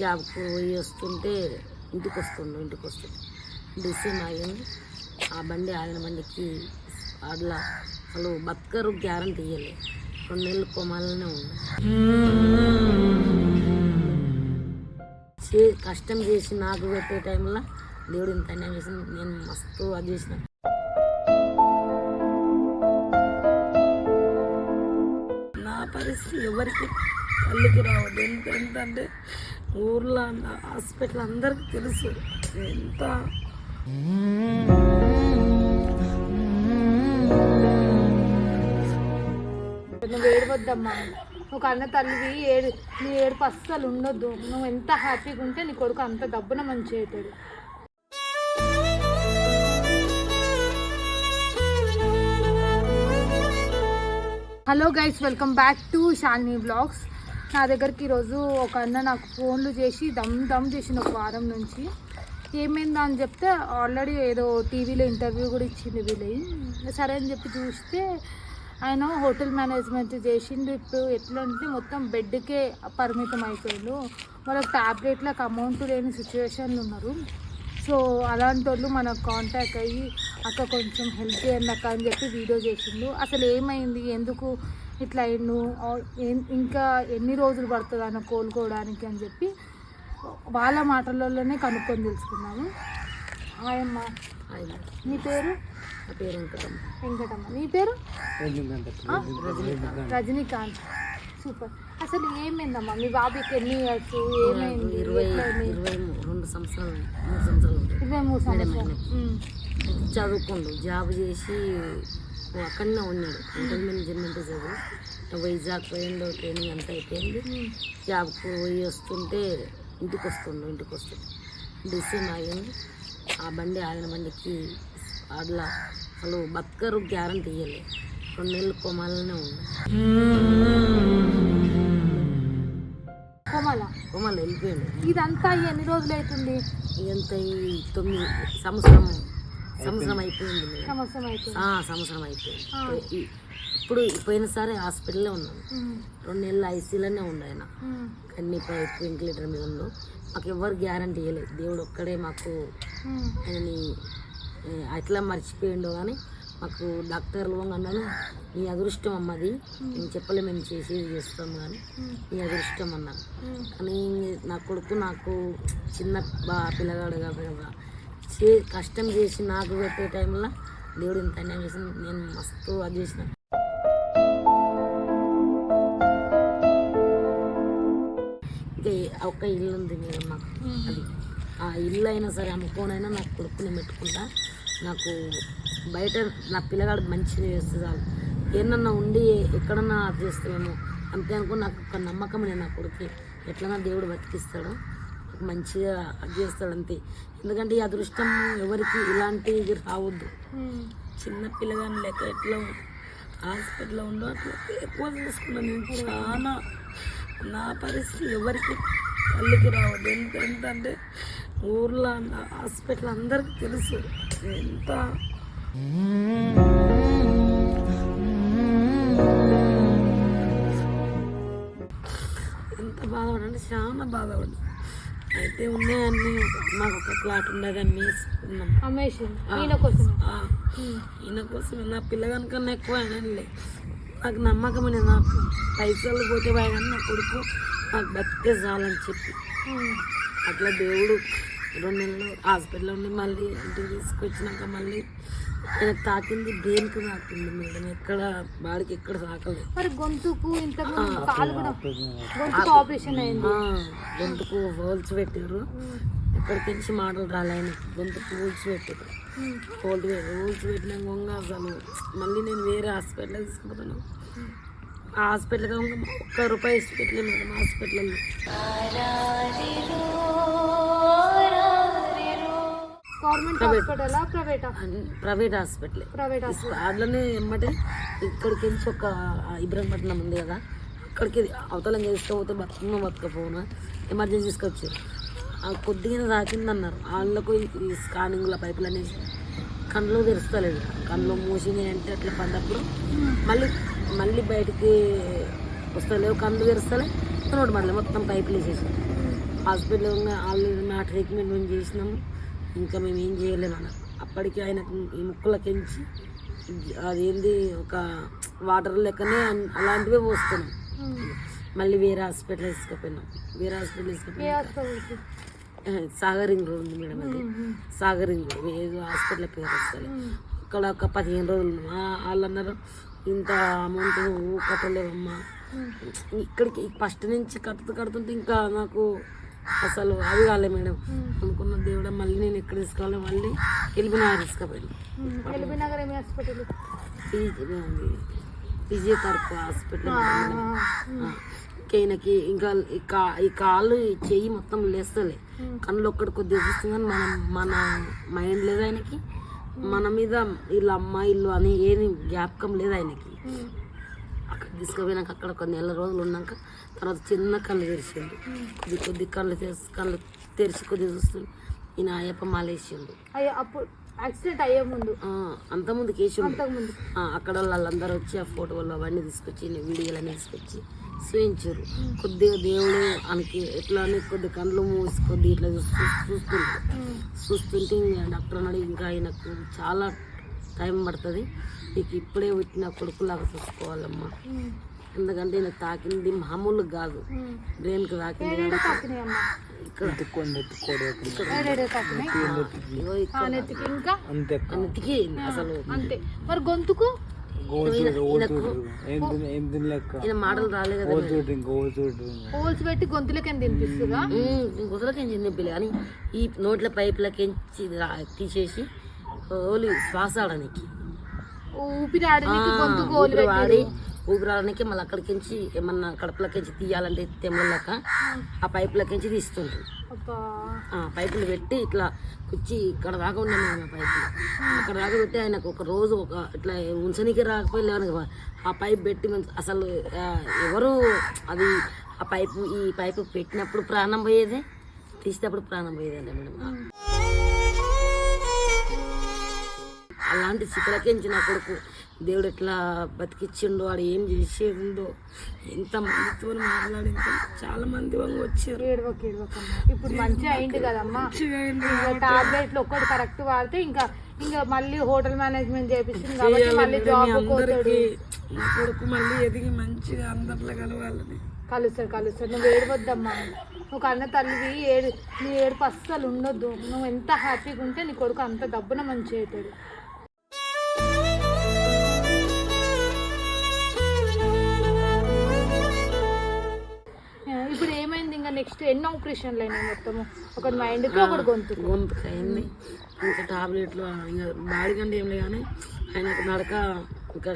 క్యాబ్కు పోయి వస్తుంటే ఇంటికి వస్తుండు ఇంటికి వస్తుండే డిసీమ్ ఆగింది ఆ బండి ఆగిన బండికి అట్లా అసలు బతకరు గ్యారంటీ ఇవ్వలే రెండు నెలలు కొమాలనే ఉంది. చే కష్టం చేసి నాకు పెట్టే టైంలో దేవుడు ఇంత అన్యాయం చేసి నేను మస్తు అది చేసిన. నా పరిస్థితి ఎవరికి కళ్ళకి రావద్దు ఎంత ఏంటంటే అంటే ఊర్లో హాస్పిటల్ అందరికి తెలుసు. ఎంత? నువ్వు ఏడవద్దమ్మా. నువ్వు అన్న తల్లివి ఏడు నీ ఏడుపు అస్సలు ఉండొద్దు. నువ్వు ఎంత హ్యాపీగా ఉంటే నీ కొడుకు అంత డబ్బున మంచి అవుతాడు. Hello guys welcome back to Shalini blogs. నా దగ్గరికి ఈరోజు ఒక అన్న నాకు ఫోన్లు చేసి దమ్ దమ్ చేసిన ఒక వారం నుంచి. ఏమైందా అని చెప్తే ఆల్రెడీ ఏదో టీవీలో ఇంటర్వ్యూ కూడా ఇచ్చింది వీళ్ళు. సరే అని చెప్పి చూస్తే ఆయన హోటల్ మేనేజ్మెంట్ చేసిండు. ఇప్పుడు ఎట్లా అంటే మొత్తం బెడ్కే పరిమితం అయిపోయాడు. వాళ్ళకి టాబ్లెట్లకు అమౌంట్ లేని సిచ్యువేషన్లు ఉన్నారు. సో అలాంటి వాళ్ళు మనకు కాంటాక్ట్ అయ్యి అక్క కొంచెం హెల్ప్ చేయండి అక్క అని చెప్పి వీడియో చేసిండు. అసలు ఏమైంది? ఎందుకు ఇట్లా ఏం- ఇంకా ఎన్ని రోజులు పడుతుంది ఆయన కోలుకోవడానికి అని చెప్పి వాళ్ళ మాటలలోనే కనుక్కొని తెలుసుకున్నాము. ఆయమ్మ నీ పేరు? నా పేరు వెంకటమ్మ. వెంకటమ్మ. నీ పేరు? రజనీకాంత్. సూపర్. అసలు ఏమైందమ్మా? మీ బాబుకి ఎన్ని ఇయర్స్? ఏమైంది? ఇరవై రెండు సంవత్సరాలు మూడు సంవత్సరాలు ఇరవై మూడు సంవత్సరాలు. చదువుకుండు. జాబ్ చేసి అక్కడనే ఉన్నాడు. ఇంటర్ మేనేజ్మెంట్ చదువు. వైజాగ్ పోయిండు ట్రైనింగ్ అంతా అయిపోయింది. జాబ్కు పోయి వస్తుంటే ఇంటికి వస్తుండు ఇంటికి వస్తుండే. డిసీమ్ ఆగింది ఆ బండి ఆగిన బండికి అట్లా అసలు బతకరు గ్యారంటీ ఇవ్వలే రెండు నెలలు కొమాలనే ఉంది కోమల? కొమాలు వెళ్ళిపోయిండు. ఇదంతా ఎన్ని రోజులు అవుతుంది ఎంత ఈ తొమ్మిది సంవత్సరం సంవత్సరం అయిపోయింది. సంవత్సరం అయిపోయింది ఇప్పుడు పోయినసారి హాస్పిటల్లో ఉన్నాను. రెండు నెలలు ఐసీలోనే ఉండు ఆయన. అన్ని పైప్ వెంటిలేటర్ మీద ఉండు. మాకు ఎవరు గ్యారంటీ ఇవ్వలేదు దేవుడు ఒక్కడే మాకు ఆయనని అట్లా మర్చిపోయిండో కానీ మాకు డాక్టర్లు అన్నాను నీ అదృష్టం అమ్మది. నేను చెప్పలే మేము చేసి చేస్తాం కానీ నీ అదృష్టం అన్నాను. కానీ నా కొడుకు నాకు చిన్న బా పిల్లగాడు చే కష్టం చేసి నాకు పెట్టే టైంలో దేవుడు ఇంత అన్యాయం చేసి నేను మస్తు అది చేసిన. ఇంకా ఒక ఒక్క ఇల్లు ఉంది మేడం మాకు అది. ఆ ఇల్లు అయినా సరే అమ్ముకోనైనా నాకు కొడుకుని పెట్టుకుంటా. నాకు బయట నా పిల్లగాడు మంచిగా చేస్తే చాలు. ఏమన్నా ఉండి ఎక్కడన్నా అది చేస్తామేమో అంతే అనుకో నాకు ఒక నమ్మకం నేను నా కొడుకు ఎట్లన్నా దేవుడు బతికిస్తాడు. మంచిగా అది చేస్తాడు అంతే ఎందుకంటే ఈ అదృష్టం ఎవరికి ఇలాంటివి రావద్దు. చిన్న పిల్లగాని లెక్క ఎట్లా హాస్పిటల్లో ఉండో అట్లా ఎక్కువ తీసుకున్నాను నేను. చాలా నా పరిస్థితి ఎవరికి కళ్ళకి రావద్దు. ఎంత ఎంత అంటే ఊర్లో హాస్పిటల్ అందరికి తెలుసు. ఎంత ఎంత బాధపడంటే చాలా బాధపడ్డా అయితే ఉన్నాయన్నీ. మాకు ఒక ప్లాట్ ఉండేదాన్ని వేసుకున్నాం ఈయన కోసమే? ఆ, ఈయన కోసం నా పిల్లగాని కన్నా ఎక్కువ ఆయనలే నాకు నమ్మకం నాకు పైసలు పోతే పోయా కానీ నా కొడుకు నాకు బతికే చాలని చెప్పి. అట్లా దేవుడు రెండు నెలలు హాస్పిటల్లో ఉండి మళ్ళీ ఇంటికి తీసుకొచ్చినాక మళ్ళీ ఆయన తాకింది బ్రెయిన్కి తాకింది మేడం? ఎక్కడ బాడీకి ఎక్కడ తాకలేదు. మరి గొంతుకు కాలు కూడా గొంతుకు ఆపరేషన్ అయింది. గొంతుకు హోల్స్ పెట్టారు. ఎక్కడికి నుంచి మాటలు రాలే ఆయన. గొంతుకు హోల్స్ పెట్టారు. ఉమ్, హోల్స్ హోల్స్ పెట్టిన గొంగ అసలు. మళ్ళీ నేను వేరే హాస్పిటల్ తీసుకుపోతాను. ఆ హాస్పిటల్కి ఒక్క రూపాయి ఇచ్చి పెట్టలేదు మేడం హాస్పిటల్లో. గవర్నమెంట్ హాస్పిటలా ప్రైవేటా ప్రైవేట్ హాస్పిటల్ ప్రైవేట్ హాస్పిటల్ అందులోనే ఎమ్మటే ఇక్కడికి నుంచి ఒక ఇబ్రహంపట్నం ఉంది కదా అక్కడికి అవతల తీసుకపోతే బతుకున్న బతకపోనా? ఎమర్జెన్సీ తీసుకొచ్చి ఆ కొద్దిగా తాకింది అన్నారు వాళ్ళకు ఈ- స్కానింగ్ల పైపులు అనేసి కళ్ళు తెరుస్తలేదు కళ్ళు మూసింది అంటే అట్లా పడ్డప్పుడు మళ్ళీ మళ్ళీ బయటికి వస్తలేవు. కళ్ళు తెరుస్తలే. నోటి మళ్ళీ మొత్తం పైపులు వేసేసి హాస్పిటల్ ఆల్రెడీ నా ట్రీట్మెంట్ మేము చేసినాము? ఇంకా మేము ఏం చేయలేము అన్న. అప్పటికి ఆయనకు ఈ ముక్కులకించి అదేంది ఒక వాటర్ లెక్కనే అలాంటివే పోస్తున్నాం. మళ్ళీ వేరే హాస్పిటల్ తీసుకుపోయినాం. వేరే హాస్పిటల్ తీసుకుపోయినాం సాగరింగ్ రోడ్ ఉంది మేడం అది. సాగరింగ్ రోడ్. ఏదో హాస్పిటల్ పేరు వస్తుంది. అక్కడ ఒక పదిహేను రోజులు వాళ్ళు అన్నారు ఇంత అమౌంట్ కట్టలేవమ్మా. ఇక్కడికి ఫస్ట్ నుంచి కడుతూ కడుతుంటే ఇంకా నాకు అసలు అది కాలే మేడం. అనుకున్న దేవుడా మళ్ళీ నేను ఎక్కడ తీసుకోవాలి? మళ్ళీ వెళ్ళిపోయినా తీసుకుపోయాను ఎల్బీ నగర్ ఏమి హాస్పిటల్? విజయ తరపు హాస్పిటల్ ఈయనకి ఇంకా ఈ కాళ్ళు చెయ్యి మొత్తం లేస్తలే. కళ్ళు ఒక్కటి కొద్దిగా చూస్తుంది కానీ మన మన మైండ్ లేదు ఆయనకి. మన మీద వీళ్ళ అమ్మ ఇల్లు అని ఏది జ్ఞాపకం లేదు ఆయనకి. అక్కడ తీసుకుపోయినాక అక్కడ కొన్ని నెల రోజులు ఉన్నాక తర్వాత చిన్న కళ్ళు తెరిచిండు. కొద్ది కొద్ది కళ్ళు తెరిచి కళ్ళు తెరిచి కొద్దిగా చూస్తుండు. ఈయన అయ్యప్ప మాలేసిండు అయ్యో అప్పుడు యాక్సిడెంట్ అయ్యే ముందు? కేసుండు అంతకు ముందు. అక్కడ వాళ్ళందరూ వచ్చి ఆ ఫోటోలు అవన్నీ తీసుకొచ్చి వీడియోలన్నీ తీసుకొచ్చి చూయించారు కొద్దిగా దేవుడు ఆయనకి ఎట్లా అని కొద్ది కళ్ళు మూసి కొద్ది ఇట్లా చూస్తూ చూస్తుంటారు చూస్తుంటే ఇంకా డాక్టర్ అన్నాడు ఇంకా ఆయనకు చాలా టైం పడుతుంది. నీకు ఇప్పుడే పుట్టిన కొడుకులాగా చూసుకోవాలమ్మా. ఎందుకంటే ఈయన తాకింది మామూలు కాదు. బ్రెయిన్కి తాకింది ఇక్కడ అన్నిటికీ అసలు అంతే. మరి గొంతుకు? మాటలు రాలేదు కదా హోల్స్ పెట్టి గొంతులకి తినిపిస్తుందా? కుదరకేం చిన్నపిల్ల కానీ ఈ నోట్ల పైపులకెంచి తీసేసి ఓలి శ్వాస ఆడడానికి ఊపిరి ఆడడానికి గొంతు గోలు మళ్ళీ అక్కడికించి ఏమన్నా కడుపులకించి తీయాలంటే తెమ్మలక ఆ పైపులకించి తీస్తుంటారు ఆ పైపులు పెట్టి ఇట్లా కుచ్చి ఇక్కడ దాకా ఉన్నాను నేను ఆ పైపులు. అక్కడ దాకా పెట్టి ఆయనకు ఒక రోజు ఒక ఇట్లా ఉంచనీకి రాకపోయినా ఆ పైప్ పెట్టి అసలు ఎవరు అది ఆ పైపు ఈ పైపు పెట్టినప్పుడు ప్రాణం పోయేదే? తీసేటప్పుడు ప్రాణం పోయేదండి మేడం? అలాంటి స్థితిలకించి నా కొడుకు. దేవుడు ఎట్లా బతికిచ్చిండో వాడు ఏం చేసేదుందో ఎంత మందితో మాట్లాడిందో చాలా మంది వచ్చారు. ఇప్పుడు మంచిగా అయింది కదమ్మా. టాబ్లెట్లు ఒక్కటి కరెక్ట్ వాడితే ఇంకా ఇంకా మళ్ళీ హోటల్ మేనేజ్మెంట్ చేపిస్తుంది కాబట్టి మళ్ళీ జాబ్ కొడుకు మళ్ళీ ఎదిగి మంచిగా అందరిలో కలవాలని. కలుస్తాడు కలుస్తాడు. నువ్వు ఏడవద్దమ్మా. నువ్వు కన్న తల్లివి ఏడు నీ ఏడుపు అస్సలు ఉండొద్దు. నువ్వు ఎంత హ్యాపీగా ఉంటే నీ కొడుకు అంత డబ్బున మంచి అవుతాడు. నెక్స్ట్ ఎన్ని ఆపరేషన్లు అయినాయి మొత్తము. ఒకటి మైండ్కి ఒకటి గొంతుకు. గొంతుకు అయింది. ఇంకా టాబ్లెట్లు ఇంకా బాడీ కంటే ఏం లేదు కానీ ఆయనకు నడక ఇంకా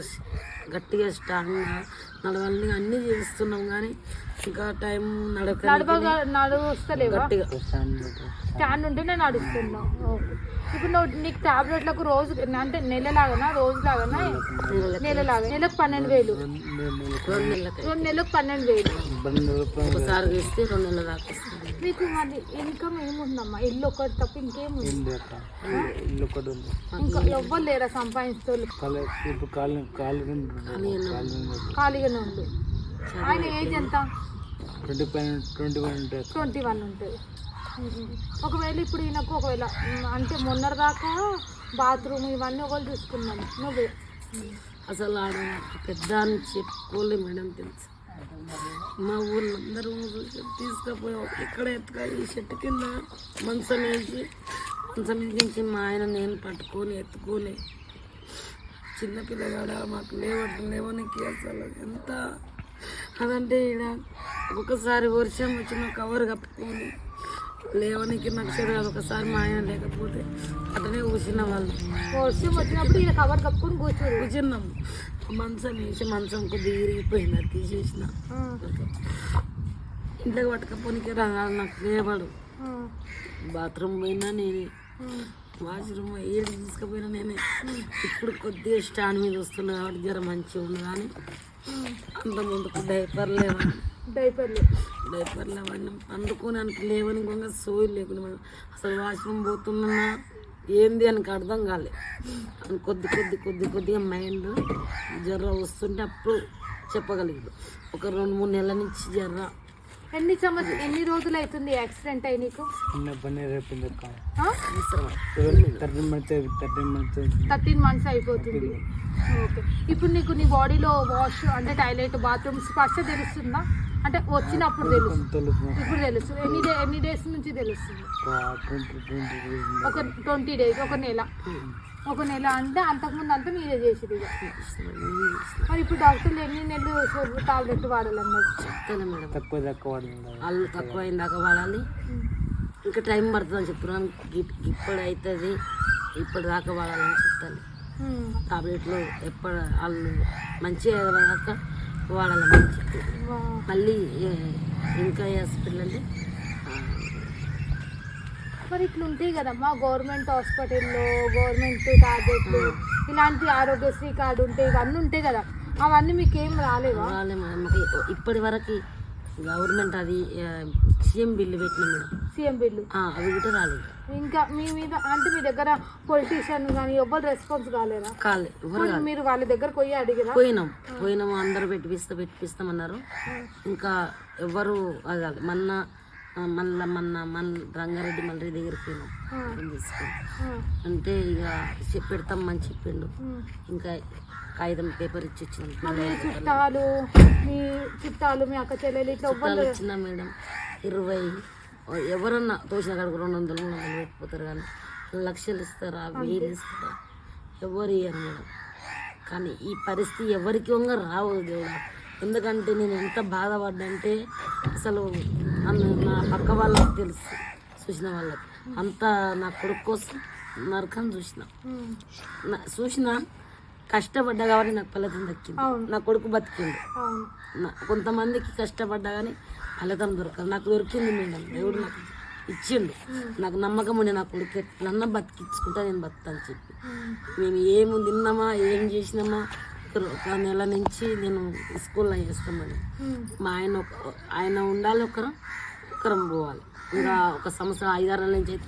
గట్టిగా స్ట్రాంగ్గా నడవాలని అన్నీ చేస్తున్నాం కానీ ఇంకా టైం నడక నడవగా నడుస్తలేవా గట్టిగా. స్టాండ్ ఉంటేనే నడుస్తున్నావు ఓకే. ఇప్పుడు నువ్వు నీకు టాబ్లెట్లకు రోజు అంటే నెలలాగనా రోజులాగనా? నెలలాగా. నెలకు పన్నెండు వేలు. రెండు నెలలకు పన్నెండు వేలు. ఒకసారి వేస్తే రెండు నెలల దాకా మీకు మరి ఇన్కమ్ ఏముందమ్మా? ఇల్లు ఒకటి తప్ప ఇంకేముంది? ఇల్లు ఒకటి ఉంది. ఇంకా ఎవ్వరు లేరా కాలు కాలు ఖాళీగానే ఉంది. ఆయన ఏజ్ ఎంత? ట్వంటీ పైన ట్వంటీ వన్ ఉంటుంది ట్వంటీ వన్ ఉంటుంది ఒకవేళ ఇప్పుడు ఈయనకు ఒకవేళ అంటే మొన్నటి దాకా బాత్రూమ్ ఇవన్నీ ఒకళ్ళు చూసుకున్నాను నువ్వే. అసలు ఆడ పెద్ద అని చెప్పుకోలే మేడం తెలుసు? మా ఊళ్ళో అందరూ తీసుకుపోయి ఎక్కడ ఎత్తుక ఈ చెట్టు కింద మంచం వేసి మంచం నుంచి మా ఆయన నేను పట్టుకొని ఎత్తుకొని చిన్న పిల్లగాడ మాకు లేవట్టు లేవనికి అసలు ఎంత అదంటే ఈడ ఒకసారి వర్షం వచ్చిన కవర్ కప్పుకొని లేవనికి నక్షత్రం కాదు ఒకసారి మా ఆయన లేకపోతే అతనే కూర్చున్న వాళ్ళు. వర్షం వచ్చినప్పుడు ఈయన కవర్ కప్పుకొని కూర్చోరు కూర్చున్నాం మంచం వేసి మంచం కొద్దిగా ఇరిగిపోయింది అది తీసేసిన ఇంట్లోకి పట్టుకపోనికి రాదు నాకు లేవడు. బాత్రూమ్ పోయినా నేనే. వాష్రూమ్ ఏడు తీసుకుపోయినా నేనే. ఇప్పుడు కొద్దిగా స్టాండ్ మీద వస్తున్నా కాబట్టి జర మంచిగా ఉంది కానీ అంత ముందుకు డైపర్ లేవని డైపర్లు డైపర్ లేవని అందుకొని అంత లేవని ఇంకా సోయి లేకుండా మనం అసలు వాష్రూమ్ పోతున్నా ఏంది అని అర్థం కాలే. అని కొద్ది కొద్ది కొద్ది కొద్దిగా మైండ్ జర్ర వస్తుంటే అప్పుడు చెప్పగలిగాడు ఒక రెండు మూడు నెలల నుంచి జర్ర ఎన్ని సంవత్సరం ఎన్ని రోజులు అవుతుంది యాక్సిడెంట్ అయ్యి నీకు? Thirteen month thirteen month thirteen months అయిపోతుంది. ఓకే. ఇప్పుడు నీకు నీ బాడీలో వాష్ అంటే టాయిలెట్ బాత్రూమ్స్ ఫస్ట్ తెలుస్తుందా? అంటే వచ్చినప్పుడు తెలుస్తుంది ఇప్పుడు తెలుస్తుంది ఎన్ని డే ఎన్ని డేస్ నుంచి తెలుస్తుంది? ఒక ట్వంటీ డేస్ ఒక నెల. ఒక నెల అంటే అంతకుముందు అంతా మీరే చేసేది. మరి ఇప్పుడు డాక్టర్లు ఎన్ని నెలలు టాబ్లెట్ వాడాలన్నారు? చెప్తాను మేడం. తక్కువ తక్కువ వాళ్ళు తక్కువ అయిన దాకా వాడాలి ఇంకా టైం పడుతుంది అని చెప్తున్నాను ఇప్- ఇప్పుడు అవుతుంది ఇప్పటి దాకా వాడాలని చెప్తాను. టాబ్లెట్లు ఎప్పుడు వాళ్ళు మంచిగా వాడాలి మంచి వా. మళ్ళీ ఇంకా హాస్పిటల్ అంటే మరి ఇట్లా ఉంటాయి కదమ్మా గవర్నమెంట్ హాస్పిటల్లో గవర్నమెంట్ టాబ్లెట్లు ఇలాంటి ఆరోగ్యశ్రీ కార్డు ఉంటాయి ఇవన్నీ ఉంటాయి కదా. అవన్నీ మీకు ఏం రాలేవా మాకు ఇప్పటి వరకు గవర్నమెంట్ అది సీఎం బిల్లు పెట్టిన మేడం. CM bill? అవి కూడా రాలేదు. ఇంకా మీ మీద అంటే మీ దగ్గర పొలిటీషియన్ కానీ ఎవ్వరు రెస్పాన్స్ కాలేదా? కాలే ఎవరు మరి వాళ్ళ దగ్గరకు పోయి అడిగిరా? పోయినాం పోయినాము అందరూ పెట్టిపిస్తా పెట్టిపిస్తామన్నారు ఇంకా ఎవరు అది. మొన్న ఆ, మళ్ళా మొన్న మన రంగారెడ్డి మళ్ళీ దగ్గరికి పోయినాం. తీసుకొని అంటే ఇక పెడతామని చెప్పిండు. ఇంకా కాగితం పేపర్ ఇచ్చి వచ్చినాం మీ చుట్టాలు మీ చుట్టాలు మీ అక్క చెల్లెలు ఇట్లా చుట్టాలు ఎవ్వరు వచ్చిన మేడం ఇరవై ఎవరన్నా తోచిన కాడికి రెండు వందలు మూడు వందలు పెట్టిపోతారు కానీ లక్షలు ఇస్తారా వేలు ఇస్తారా? ఎవరు ఇయ్యరు మేడం. కానీ ఈ పరిస్థితి ఎవరికి వంగ రావు దేవుడా. ఎందుకంటే నేను ఎంత బాధపడ్డంటే అసలు నన్ను నా పక్క వాళ్ళకి తెలుసు చూసిన వాళ్ళకి. అంతా నా కొడుకు కోసం నరకం చూసిన. చూసిన కష్టపడ్డా కాబట్టి నాకు ఫలితం దక్కింది. నా కొడుకు బతికిండు. కొంతమందికి కష్టపడ్డా కానీ ఫలితం దొరకదు. నాకు దొరికింది మేడం. దేవుడు నాకు ఇచ్చిండు. నాకు నమ్మకం ఉండే నా కొడుకు ఎట్లన్నా బతికించుకుంటా నేను బతాను చెప్పి. మేము ఏము తిన్నామా ఏం చేసినామా ఒక- నెల నుంచి నేను స్కూల్లో చేస్తామని. మా ఆయన ఒక ఆయన ఉండాలి ఒకరు ఒకరం పోవాలి. ఇంకా ఒక సంవత్సరం ఐదారు నెలల నుంచి అయితే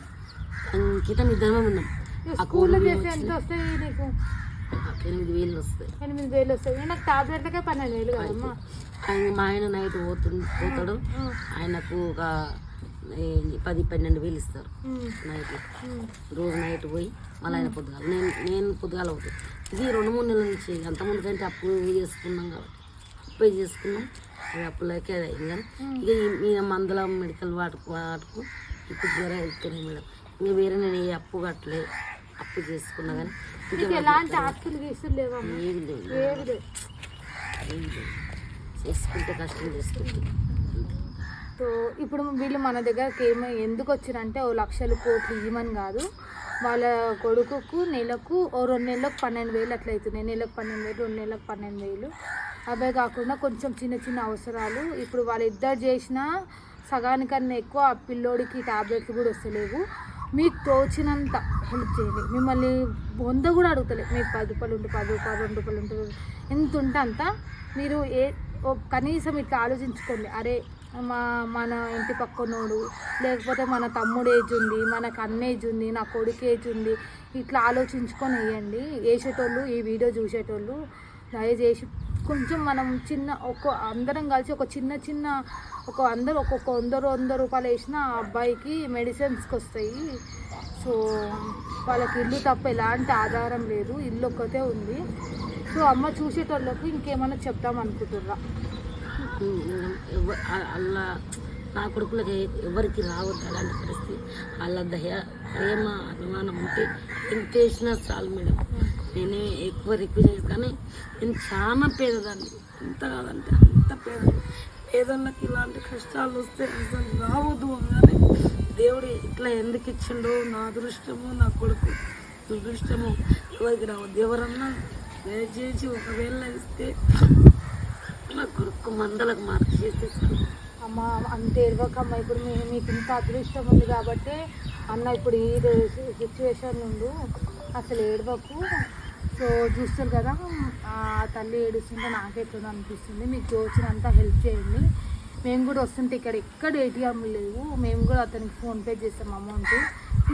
అంకితం ఇద్దరమే ఉన్నాం. ఆ స్కూల్లో చేస్తే ఎంత వస్తాయి నీకు? ఎనిమిది వేలు వస్తాయి. ఎనిమిది వేలు వస్తాయి. నాకు టాబ్లెట్లకే పన్నెండు వేలు కదమ్మా. ఆయన మా ఆయన నైట్ పోతు పోతాడు. ఆయనకు ఒక పది పన్నెండు వేలు ఇస్తారు. నైట్. రోజు నైట్ పోయి మళ్ళీ ఆయన పొద్దుగాల. నేను నేను పొద్దుగాల అవుతాను ఇది రెండు మూడు నెలల నుంచి. అంతకుముందు కంటే అప్పు చేసుకున్నాం కాబట్టి. అప్పు చేసుకున్నాం. అప్పులకే అది అయింది కానీ ఇక ఈ మందుల మెడికల్ వాటుకు వాటుకు ఇప్పుడు జ్వరం వెళ్తున్నాయి మేడం. ఇంకా వేరే నేను ఏ అప్పు కట్టలే. అప్పు చేసుకున్నా కానీ ఎలాంటి ఆస్తులు ఏవి లేవు చేసుకుంటే కష్టం చేసుకుంటే. సో ఇప్పుడు వీళ్ళు మన దగ్గరకి ఏమో ఎందుకు వచ్చారంటే ఓ లక్షలు కోట్లు ఇవ్వమని కాదు. వాళ్ళ కొడుకుకు నెలకు ఓ రెండు నెలలకు పన్నెండు వేలు అట్లా అవుతున్నాయి. నెలకు పన్నెండు వేలు రెండు నెలలకు పన్నెండు వేలు. అవే కాకుండా కొంచెం చిన్న చిన్న అవసరాలు. ఇప్పుడు వాళ్ళిద్దరు చేసిన సగానికన్నా ఎక్కువ ఆ పిల్లోడికి టాబ్లెట్లు కూడా వస్తలేవు. మీకు తోచినంత హెల్ప్ చేయండి. మిమ్మల్ని వంద కూడా అడుగుతలేదు మీకు పది రూపాయలు ఉంటే పది రూపాయలు రెండు రూపాయలు ఉంటుంది ఎంత ఉంటే అంత మీరు ఏ ఓ కనీసం ఇట్లా ఆలోచించుకోండి. అరే మా మన ఇంటి పక్కనోడు లేకపోతే మన తమ్ముడు ఏజ్ ఉంది మనకు అన్న ఏజ్ ఉంది నా కొడుకు ఏజ్ ఉంది ఇట్లా ఆలోచించుకొని వేయండి. వేసేటోళ్ళు ఈ వీడియో చూసేటోళ్ళు దయచేసి కొంచెం మనం చిన్న ఒక అందరం కలిసి ఒక చిన్న చిన్న ఒక అందరు ఒక్కొక్క వంద వంద రూపాయలు వేసిన అబ్బాయికి మెడిసిన్స్కి వస్తాయి. సో వాళ్ళకి ఇల్లు తప్ప ఎలాంటి ఆధారం లేదు ఇల్లు ఒక్కతే ఉంది. సో అమ్మ చూసేటోళ్ళకు ఇంకేమైనా చెప్దాం అనుకుంటుర్రా. అలా నా కొడుకులకి ఎవరికి రావద్దు అలాంటి పరిస్థితి. వాళ్ళ దయ ప్రేమ అభిమానం ఉంటే ఎంత చేసినా చాలు మేడం. నేనే ఎక్కువ రిక్వెస్ట్ చేసి కానీ నేను చాలా పేదదాన్ని. ఎంత కాదంటే అంత పేద పేదళ్ళకి ఇలాంటి కష్టాలు వస్తే అసలు రావద్దు అనగానే దేవుడు ఇట్లా ఎందుకు ఇచ్చిండో నా అదృష్టము నా కొడుకు దురదృష్టము ఎవరికి రావద్దు. ఎవరన్నా దయచేసి ఒకవేళ ఇస్తే నా కొడుకు మందలకు మార్పు చేస్తే అమ్మ ఇప్పుడు మీ మీకు ఇంత అదృష్టం ఉంది కాబట్టి అన్న ఇప్పుడు ఈ సిచ్యువేషన్ ఉండు. అసలు ఏడవకు. సో చూస్తారు కదా ఆ తల్లి ఏడుస్తుంటే నాకెట్లుందో అనిపిస్తుంది. మీకు తోచినంత హెల్ప్ చేయండి. మేము కూడా వస్తుంటే ఇక్కడ ఎక్కడ ఏటీఎం లేవు. మేము కూడా అతనికి ఫోన్పే చేస్తాం అమౌంట్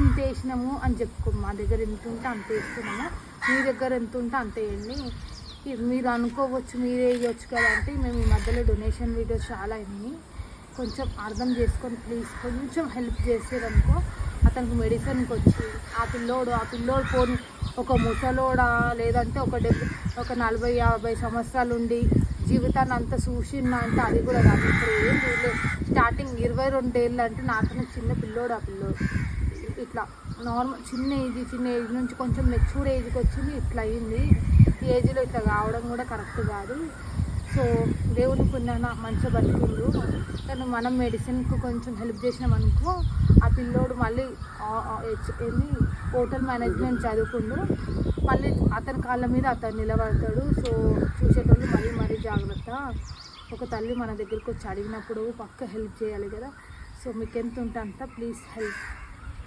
ఇంత వేసినాము అని చెప్పుకో. మా దగ్గర ఎంత ఉంటే అంత వేస్తున్నాము. మీ దగ్గర ఎంత ఉంటే అంత వేయండి. మీరు అనుకోవచ్చు మీరే ఇవ్వచ్చు కదా అంటే మేము ఈ మధ్యలో డొనేషన్ వీడియోస్ చాలా అయినాయి. కొంచెం అర్థం చేసుకొని ప్లీజ్ కొంచెం హెల్ప్ చేసేదనుకో అతనికి మెడిసిన్కి వచ్చి ఆ పిల్లోడు ఆ పిల్లోడు పోని ఒక ముసలోడా లేదంటే ఒక డెబ్బై ఒక నలభై యాభై సంవత్సరాలు ఉండి జీవితాన్ని అంతా చూసిందా అంటే అది కూడా కాదు. ఇప్పుడు ఏం చూడలేదు స్టార్టింగ్ ఇరవై రెండేళ్ళు అంటే నాకన్నా చిన్న పిల్లోడు ఆ పిల్లోడు. ఇట్లా. నార్మల్ చిన్న ఏజ్ చిన్న ఏజ్ నుంచి కొంచెం మెచ్యూర్ ఏజ్కి వచ్చింది ఇట్లా అయింది. ఈ ఏజ్లో ఇట్లా కావడం కూడా కరెక్ట్ కాదు. సో దేవుని పుణ్యాన మంచిగా బతికిండు కానీ మనం మెడిసిన్కు కొంచెం హెల్ప్ చేసినామనుకో ఆ పిల్లోడు మళ్ళీ ఆ- హోటల్ మేనేజ్మెంట్ చదువుకుండు. మళ్ళీ అతని కాళ్ళ మీద అతను నిలబడతాడు. సో చూసేటోళ్ళు మరీ మరీ జాగ్రత్త. ఒక తల్లి మన దగ్గరికి వచ్చి అడిగినప్పుడు పక్క హెల్ప్ చేయాలి కదా. సో మీకు ఎంత ఉంటే అంత ప్లీజ్ హెల్ప్